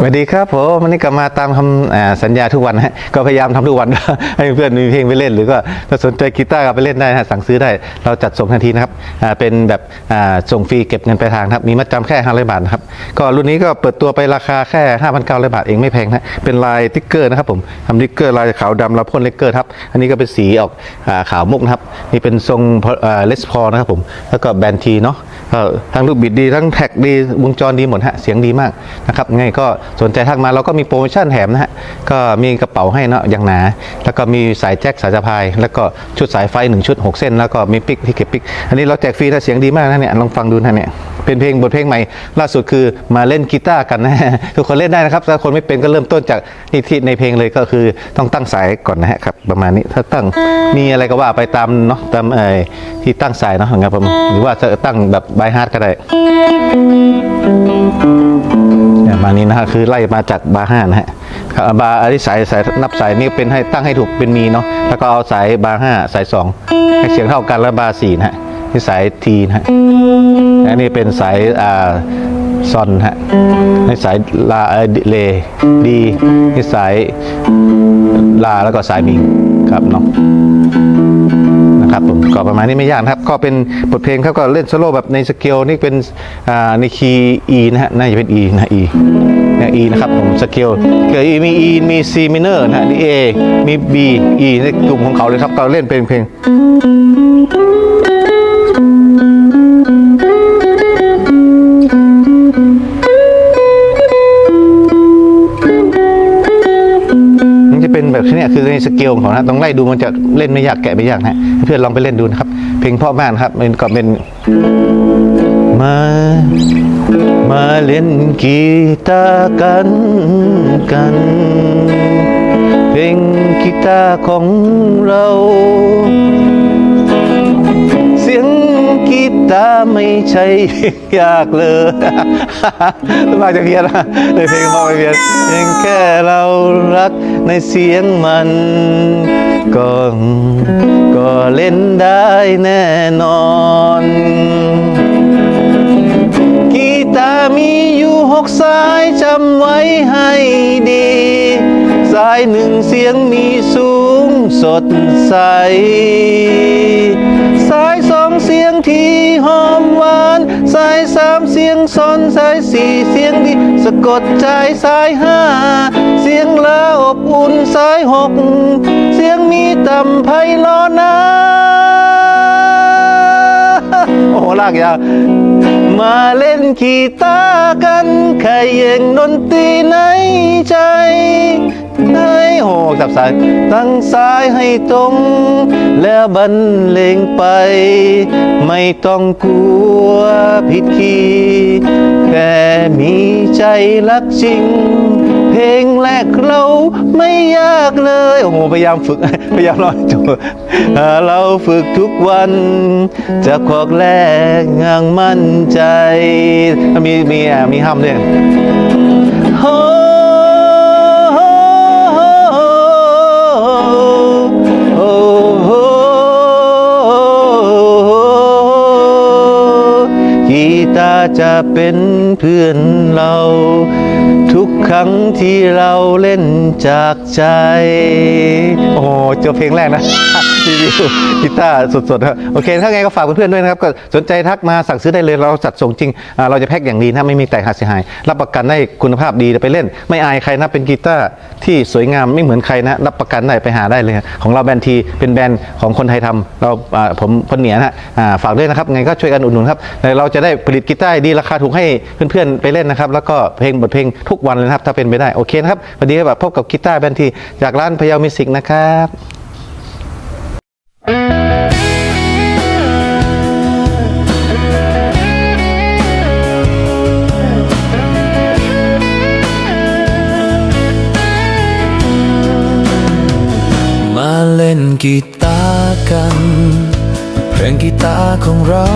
สวัสดีครับผมวันนี้กลับมาตามคำสัญญาทุกวันฮะก็พยายามทำทุกวันให้เพื่อนมีเพลงไปเล่น หรือก็ถ้าสนใจกีตาร์ก็ไปเล่นได้ฮะสั่งซื้อได้เราจัดส่งทันทีนะครับเป็นแบบส่งฟรีเก็บเงินปลายทางครับมีมัดจำแค่500บาทนะครับก็รุ่นนี้ก็เปิดตัวไปราคาแค่5,900บาทเองไม่แพงนะเป็นลายติ๊กเกอร์นะครับผมทำติ๊กเกอร์ลายขาวดำแล้วพ่นเลกเกอร์ครับอันนี้ก็เป็นสีออกอขาวมุกนะครับนี่เป็นทรงเลสพอนะครับผมแล้วก็แบนทีเนาะ ทั้งลูกบิดดีทั้งแท็กดีวงจรดีหมดฮะเสียงดีมากนะครับไงก็สนใจทักมาเราก็มีโปรโมชั่นแถมนะฮะก็มีกระเป๋าให้เนาะอย่างหนา แล้วก็มีสายแจ็คสายสะพาย แล้วก็ชุดสายไฟหนึ่งชุด 6 เส้น แล้วก็มีปิกที่เก็บปิก อันนี้เราแจกฟรีถ้าเสียงดีมากนะเนี่ยลองฟังดูนะเนี่ย เป็นเพลงบทเพลงใหม่ ล่าสุดคือมาเล่นกีตาร์กันนะทุกคนเล่นได้นะครับถ้าคนไม่เป็นก็เริ่มต้นจากนี่ที่ในเพลงเลยก็คือต้องตั้งสายก่อนนะฮะครับประมาณนี้ถ้าตั้งมีอะไรก็ว่าไปตามเนาะตามเอ่อที่ตั้งสายเนาะครับผมหรือว่าจะตั้งแบบบายฮาร์ดก็ได้มานี้นะฮะคือไล่มาจากบาร์ห้านะฮะบาร์อันนี้สายสายนับสายนี่เป็นให้ตั้งให้ถูกเป็นมีเนาะแล้วก็เอาสายบาร์ห้าสายสองให้เสียงเท่ากันแล้วบาร์สี่นะฮะ นี่สายทีนะฮะอันนี้เป็นสายอ่าซอนฮะนี่สายลาเอเลดีนี่สายลาแล้วก็สายมิงครับเนาะนะครับผมก็ประมาณนี้ไม่ยากนะครับ ก็เป็นบทเพลงเขาก็เล่นโซโล่แบบในสเกลนี่เป็นอ่าในคีย์ E นะฮะน่าจะเป็น E นะ E นี่ E นะครับผมสเกลเกิด E มี E มี C minor นะฮะมี A มี B E ในกลุ่มของเขาเลยครับก็เล่นเป็นเพลง เป็นแบบนี้คือในสเกลของนะต้องไล่ดูมันจะเล่นไม่ยากแกะไม่ยากนะเพื่อนลองไปเล่นดูนะครับ เพลงพราะมานครับมันก็เป็นมามาเล่นกีตาร์กันกัน เพลงกีตาร์ของเรา เสียงกีตาร์ไม่ใช่ยากเลยมาจะเพียนนะเลยเพลงพ่อไม่เพียนเพียงแค่เรารัก ในเสียงมันก็ก็เล่นได้แน่นอนกีตาร์มีอยู่หกสายจำไว้ให้ดี สายหนึ่งเสียงมีสูงสดใส สายสองเสียงที่หอมหวาน สายสามเสียงซอนสายสี่เสียงดี สะกดใจสายห้า สายหก เสียงมีต่ำไพเราะนะโอ้โหลากยาวมาเล่นกีตาร์กันใครเย่งดนตรีในใจให้โหกจับสายตั้งสายให้ตรง แล้วบรรเลงไป ไม่ต้องกลัวผิดคีย์แค่มีใจรักจริง งแรกเราไม่ยากเลย โอ้โหพยายามฝึก พยายามรอให้จบเราฝึกทุกวัน จะขอกแรกยังมั่นใจมีมีอะมีห้ามด้วยโอ้โอ้โอ้กีตา จะเป็นเพื่อนเรา ทุกครั้งที่เราเล่นจากใจ โอ้โหเจอเพลงแรกนะรีวิวกีตาร์สดๆครับโอเค ถ้าไงก็ฝากเพื่อนๆด้วยนะครับก็สนใจทักมาสั่งซื้อได้เลยเราจัดส่งจริงอ่าเราจะแพ็คอย่างดีนะไม่มีแตกหักเสียหาย รับประกันได้คุณภาพดีไปเล่น ไม่อายใครนะเป็นกีตาร์ที่สวยงามไม่เหมือนใครนะ รับประกันได้ไปหาได้เลย ของเราแบรนด์ทีเป็นแบรนด์ของคนไทยทำเราอ่าผมคนเหนียนะฮะอ่าฝากด้วยนะครับไงก็ช่วยกันอุดหนุนครับเราจะได้ผลิตกีตาร์ดีราคาถูกให้เพื่อนๆไปเล่นนะครับ แล้วก็เพลงบทเพลงทุกวันเลยนะครับ ถ้าเป็นไปได้โอเคนะครับวันนี้แบบพบกับกีตาร์แบนทีจากร้านพยาวมิวสิกนะครับมาเล่นกีตาร์กัน เพลงกีตาร์ของเรา